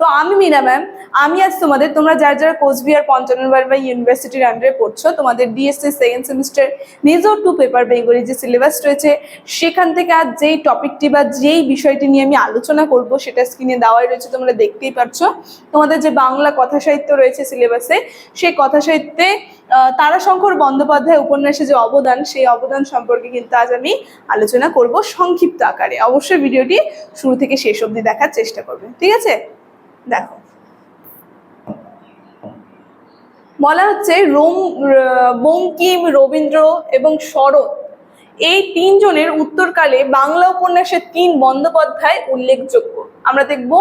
তো আমি মিনা ম্যাম আমি আজ তোমাদের, তোমরা যারা যারা কোচবিহার পঞ্চাননবার বা ইউনিভার্সিটির আন্ডারে পড়ছো, তোমাদের DSC second semester major two paper Bengali যে সিলেবাস রয়েছে, সেখান থেকে আজ যেই টপিকটি বা যেই বিষয়টি নিয়ে আমি আলোচনা করব, সেটা স্ক্রিনে দেওয়াই রয়েছে, তোমরা দেখতেই পাচ্ছ। তোমাদের যে বাংলা কথা সাহিত্য রয়েছে সিলেবাসে সেই কথা সাহিত্যে তারাশঙ্কর বন্দ্যোপাধ্যায় উপন্যাসে যে অবদান, সেই অবদান সম্পর্কে কিন্তু আজ আমি আলোচনা করব সংক্ষিপ্ত আকারে। অবশ্যই ভিডিওটি শুরু থেকে শেষ অবধি দেখার চেষ্টা করবে, ঠিক আছে? দেখো। বলা হচ্ছে রোম বঙ্কিম রবীন্দ্র এবং শরৎ এই তিনজনের উত্তরকালে বাংলা উপন্যাসের তিন বন্দ্যোপাধ্যায় উল্লেখযোগ্য। আমরা দেখব,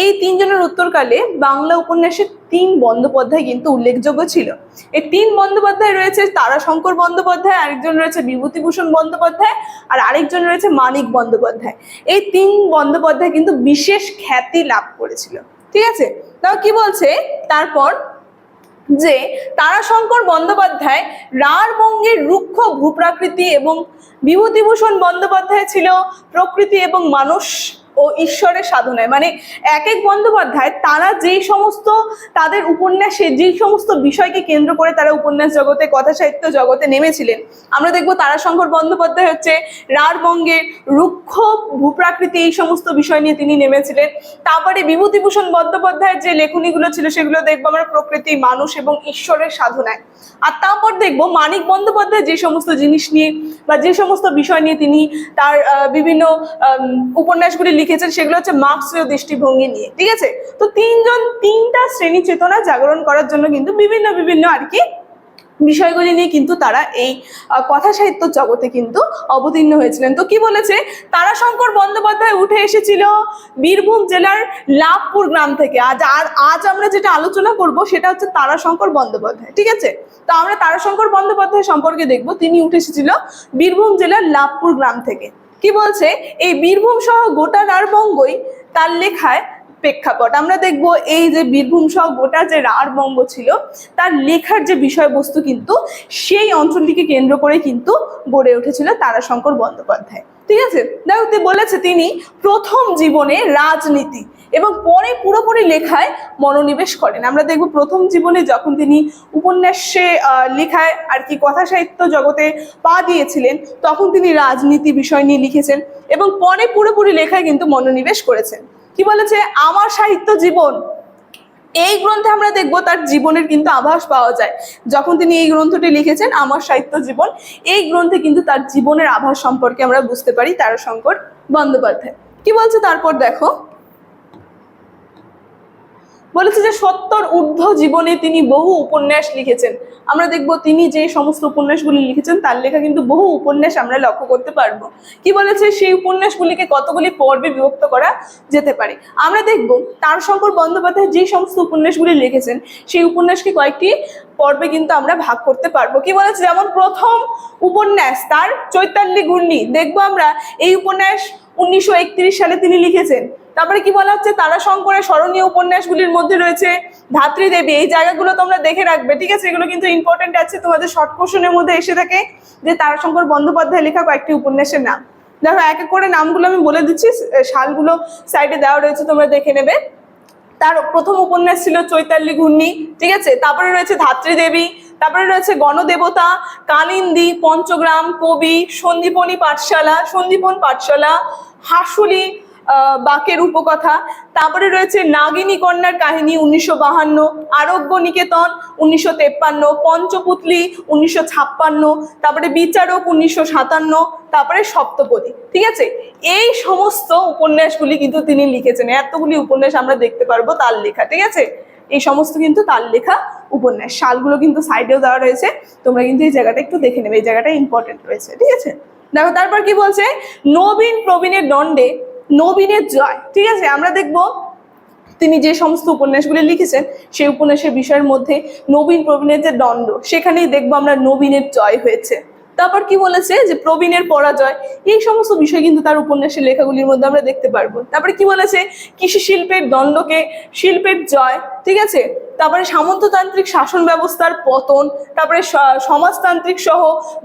এই তিনজনের উত্তরকালে বাংলা উপন্যাসের তিন বন্দ্যোপাধ্যায় কিন্তু উল্লেখযোগ্য ছিল। এই তিন বন্দ্যোপাধ্যায় রয়েছে তারাশঙ্কর বন্দ্যোপাধ্যায়, আরেকজন রয়েছে বিভূতিভূষণ বন্দ্যোপাধ্যায়, আর আরেকজন রয়েছে মানিক বন্দ্যোপাধ্যায়। এই তিন বন্দ্যোপাধ্যায় কিন্তু বিশেষ খ্যাতি লাভ করেছিল। ঠিক আছে? তাও কি বলছে? তারপর যে তারাশঙ্কর বন্দ্যোপাধ্যায় রাঢ়বঙ্গের রুক্ষ ভূপ্রাকৃতি এবং বিভূতিভূষণ বন্দ্যোপাধ্যায় ছিল প্রকৃতি এবং মানুষ ও ঈশ্বরের সাধনায়। মানে এক এক বন্দ্যোপাধ্যায় তারা যেই সমস্ত তাদের উপন্যাসে যে সমস্ত বিষয়কে কেন্দ্র করে তারা উপন্যাস জগতে কথা সাহিত্য জগতে নেমেছিলেন। আমরা দেখব তারাশঙ্কর বন্দ্যোপাধ্যায় হচ্ছে রাঢ়বঙ্গের রুক্ষ ভূপ্রাকৃতি এই সমস্ত বিষয় নিয়ে তিনি নেমেছিলেন। তারপরে বিভূতিভূষণ বন্দ্যোপাধ্যায়ের যে লেখনীগুলো ছিল, সেগুলো দেখব আমরা প্রকৃতি মানুষ এবং ঈশ্বরের সাধনায়। আর তারপর দেখব মানিক বন্দ্যোপাধ্যায় যে সমস্ত জিনিস নিয়ে বা যে সমস্ত বিষয় নিয়ে তিনি তার বিভিন্ন উপন্যাসগুলি লিখেছেন সেগুলো হচ্ছে মার্ক্সীয় দৃষ্টিভঙ্গি নিয়ে, ঠিক আছে? তো তিনজন, তিনটা শ্রেণি চেতনা জাগরণ করার জন্য কিন্তু বিভিন্ন বিভিন্ন আর কি বিষয়গুলি নিয়ে কিন্তু তারা এই কথা সাহিত্য জগতে কিন্তু অবতীর্ণ হয়েছিলেন। তো কি বলেছে? তারাশঙ্কর বন্দ্যোপাধ্যায় উঠে এসেছিল বীরভূম জেলার লাভপুর গ্রাম থেকে। আজ, আর, আজ আমরা যেটা আলোচনা করব সেটা হচ্ছে তারাশঙ্কর বন্দ্যোপাধ্যায়, ঠিক আছে? তো আমরা তারাশঙ্কর বন্দ্যোপাধ্যায় সম্পর্কে দেখব। তিনি উঠে এসেছিল বীরভূম জেলার লাভপুর গ্রাম থেকে। কি বলছে? এই বীরভূম সহ গোটা রাঢ়বঙ্গই তার লেখায় প্রেক্ষাপট। আমরা দেখব এই যে বীরভূম সহ গোটা যে রাঢ়বঙ্গ ছিল, তার লেখার যে বিষয়বস্তু কিন্তু সেই অঞ্চলটিকে কেন্দ্র করে কিন্তু গড়ে উঠেছিল তারাশঙ্কর বন্দ্যোপাধ্যায়। ঠিক আছে? দেখো বলেছে তিনি, প্রথম জীবনে রাজনীতি এবং পরে পুরোপুরি লেখায় মনোনিবেশ করেন। আমরা দেখব প্রথম জীবনে যখন তিনি উপন্যাসে লেখায় আর কি কথা সাহিত্য জগতে পা দিয়েছিলেন, তখন তিনি রাজনীতি বিষয় নিয়ে লিখেছেন এবং পরে পুরোপুরি লেখায় কিন্তু মনোনিবেশ করেছেন। কি বলেছে? আমার সাহিত্য জীবন এই গ্রন্থে আমরা দেখব তার জীবনের কিন্তু আভাস পাওয়া যায়। যখন তিনি এই গ্রন্থটি লিখেছেন, আমার সাহিত্য জীবন, এই গ্রন্থে কিন্তু তার জীবনের আভাস সম্পর্কে আমরা বুঝতে পারি, তারাশঙ্কর বন্দ্যোপাধ্যায়। কি বলছে তারপর দেখো? বলেছে যে সত্তর ঊর্ধ্ব জীবনে তিনি বহু উপন্যাস লিখেছেন। আমরা দেখব তিনি যে সমস্ত উপন্যাসগুলি লিখেছেন, তার লেখা কিন্তু বহু উপন্যাস আমরা লক্ষ্য করতে পারব। কি বলেছে? সেই উপন্যাসগুলিকে কতগুলি পর্বে বিভক্ত করা যেতে পারে? আমরা দেখব তারশঙ্কর বন্দ্যোপাধ্যায় যে সমস্ত উপন্যাসগুলি লিখেছেন, সেই উপন্যাসকে কয়েকটি পর্বে কিন্তু আমরা ভাগ করতে পারব। কি বলেছে? যেমন প্রথম উপন্যাস, তার চৈতাল্যি ঘূর্ণি। দেখব আমরা, এই উপন্যাস উনিশশো একত্রিশ সালে তিনি লিখেছেন তারপরে কি বলা হচ্ছে? তারাশঙ্করের স্মরণীয় উপন্যাসগুলির মধ্যে রয়েছে ধাত্রী দেবী। এই জায়গাগুলো তোমরা দেখে রাখবে, ঠিক আছে? এগুলো কিন্তু ইম্পর্টেন্ট আছে। তোমাদের শর্ট কোশ্চেনের মধ্যে এসে থাকে যে তারাশঙ্কর বন্দ্যোপাধ্যায় লেখা কয়েকটি উপন্যাসের নাম। দেখো, এক এক করে নামগুলো আমি বলে দিচ্ছি সালগুলো সাইডে দেওয়া রয়েছে, তোমরা দেখে নেবে। তার প্রথম উপন্যাস ছিল চৈতাল্যি ঘূর্ণি, ঠিক আছে? তারপরে রয়েছে ধাত্রী দেবী, তারপরে রয়েছে গণদেবতা, কালিন্দী, পঞ্চগ্রাম, কবি সন্দীপনী পাঠশালা সন্দীপন পাঠশালা, হাসুলি বাকের উপকথা। তারপরে রয়েছে নাগিনী কন্যার কাহিনী উনিশশো বাহান্ন, আরোগ্য নিকেতন উনিশশো তেপ্পান্ন, পঞ্চপুতলি উনিশশো ছাপ্পান্ন, তারপরে বিচারক উনিশশো সাতান্ন, তারপরে সপ্তপদী। ঠিক আছে? এই সমস্ত উপন্যাসগুলি কিন্তু তিনি লিখেছেন। এতগুলি উপন্যাস আমরা দেখতে পারব তার লেখা। ঠিক আছে? এই সমস্ত কিন্তু তার লেখা উপন্যাস। সালগুলো কিন্তু সাইডেও দেওয়া রয়েছে। তোমরা কিন্তু এই জায়গাটা একটু দেখে নেবে। এই জায়গাটা ইম্পর্টেন্ট রয়েছে। ঠিক আছে? দেখো, তারপর কি বলছে? নবীন প্রবীণের দণ্ডে নবীনের জয়। ঠিক আছে? আমরা দেখব তিনি যে সমস্ত উপন্যাসগুলি লিখেছেন, সেই উপন্যাসের বিষয়ের মধ্যে নবীন প্রবীণের যে দ্বন্দ্ব সেখানেই দেখব আমরা নবীনের জয় হয়েছে। তারপর কি বলেছে? যে প্রবীণের পরাজয়। এই সমস্ত বিষয় কিন্তু তার উপন্যাসের লেখাগুলির মধ্যে আমরা দেখতে পারব। তারপরে কি বলেছে? কৃষি শিল্পের দণ্ডকে শিল্পের জয়, ঠিক আছে? তারপরে সামন্ততান্ত্রিক শাসন ব্যবস্থার পতন, তারপরে সমাজতান্ত্রিক সহ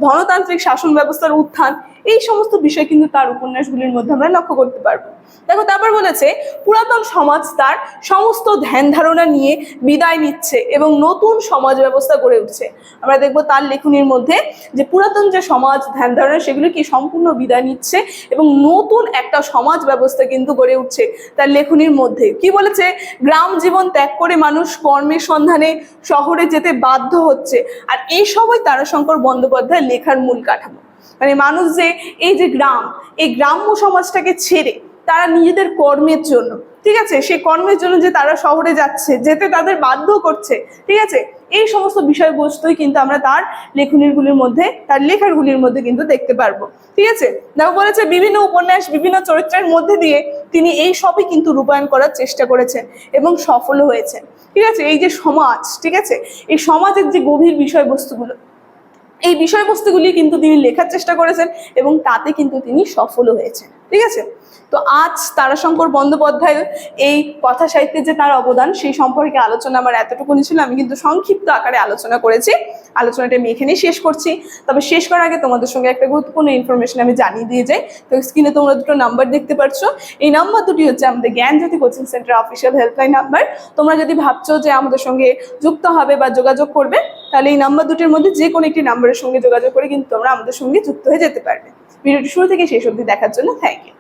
ধনতান্ত্রিক শাসন ব্যবস্থার উত্থান, এই সমস্ত বিষয় কিন্তু তার উপন্যাসগুলির মধ্যে আমরা লক্ষ্য করতে পারব। দেখো, তারপর বলেছে, পুরাতন সমাজ তার সমস্ত ধ্যান ধারণা নিয়ে বিদায় নিচ্ছে এবং নতুন সমাজ ব্যবস্থা গড়ে উঠছে। আমরা দেখব তার লেখনীর মধ্যে যে, পুরাতন যে সমাজ, ধ্যান ধারণা, সেগুলো কি সম্পূর্ণ বিদায় নিচ্ছে এবং নতুন একটা সমাজ ব্যবস্থা কিন্তু গড়ে উঠছে? তার লেখনীর মধ্যে কি বলেছে, গ্রাম জীবন ত্যাগ করে মানুষ কর্মের সন্ধানে শহরে যেতে বাধ্য হচ্ছে। আর এই সবই তারাশঙ্কর বন্দ্যোপাধ্যায় লেখার মূল কাঠামো। মানে মানুষ যে, এই যে গ্রাম, এই গ্রাম্য সমাজটাকে ছেড়ে তারা নিজেদের কর্মের জন্য, ঠিক আছে? সেই কর্মের জন্য যে তারা শহরে যাচ্ছে, যেতে তাদের বাধ্য করছে, ঠিক আছে? এই সমস্ত বিষয়বস্তুই কিন্তু আমরা তার লেখনীগুলির মধ্যে, তার লেখাগুলির মধ্যে কিন্তু দেখতে পারব, ঠিক আছে? দেখো, বলেছে বিভিন্ন উপন্যাস, বিভিন্ন চরিত্রের মধ্যে দিয়ে তিনি এই সবই কিন্তু রূপায়ণ করার চেষ্টা করেছেন এবং সফল হয়েছেন, ঠিক আছে? এই যে সমাজ, ঠিক আছে? এই সমাজের যে গভীর বিষয়বস্তুগুলো, এই বিষয়বস্তুগুলি কিন্তু তিনি লেখার চেষ্টা করেছেন এবং তাতে কিন্তু তিনি সফল হয়েছেন, ঠিক আছে? তো আজ তারাশঙ্কর বন্দ্যোপাধ্যায় এই কথা সাহিত্যে যে তার অবদান, সেই সম্পর্কে আলোচনা আমার এতটুকুনি ছিল। আমি কিন্তু সংক্ষিপ্ত আকারে আলোচনা করেছি। আলোচনাটা আমি এখানেই শেষ করছি। তবে শেষ করার আগে তোমাদের সঙ্গে একটা গুরুত্বপূর্ণ ইনফরমেশন আমি জানিয়ে দিয়ে যাই। তো স্ক্রিনে তোমরা দুটো নাম্বার দেখতে পাচ্ছ এই নাম্বার দুটি হচ্ছে আমাদের Gyanjyoti coaching centre official helpline number তোমরা যদি ভাবছ যে আমাদের সঙ্গে যুক্ত হবে বা যোগাযোগ করবে, তাহলে এই নাম্বার দুটির মধ্যে যে কোনো একটি নাম্বারের সঙ্গে যোগাযোগ করে কিন্তু তোমরা আমাদের সঙ্গে যুক্ত হয়ে যেতে পারবে। ভিডিওটি শুরু থেকে শেষ অবধি দেখার জন্য থ্যাংক ইউ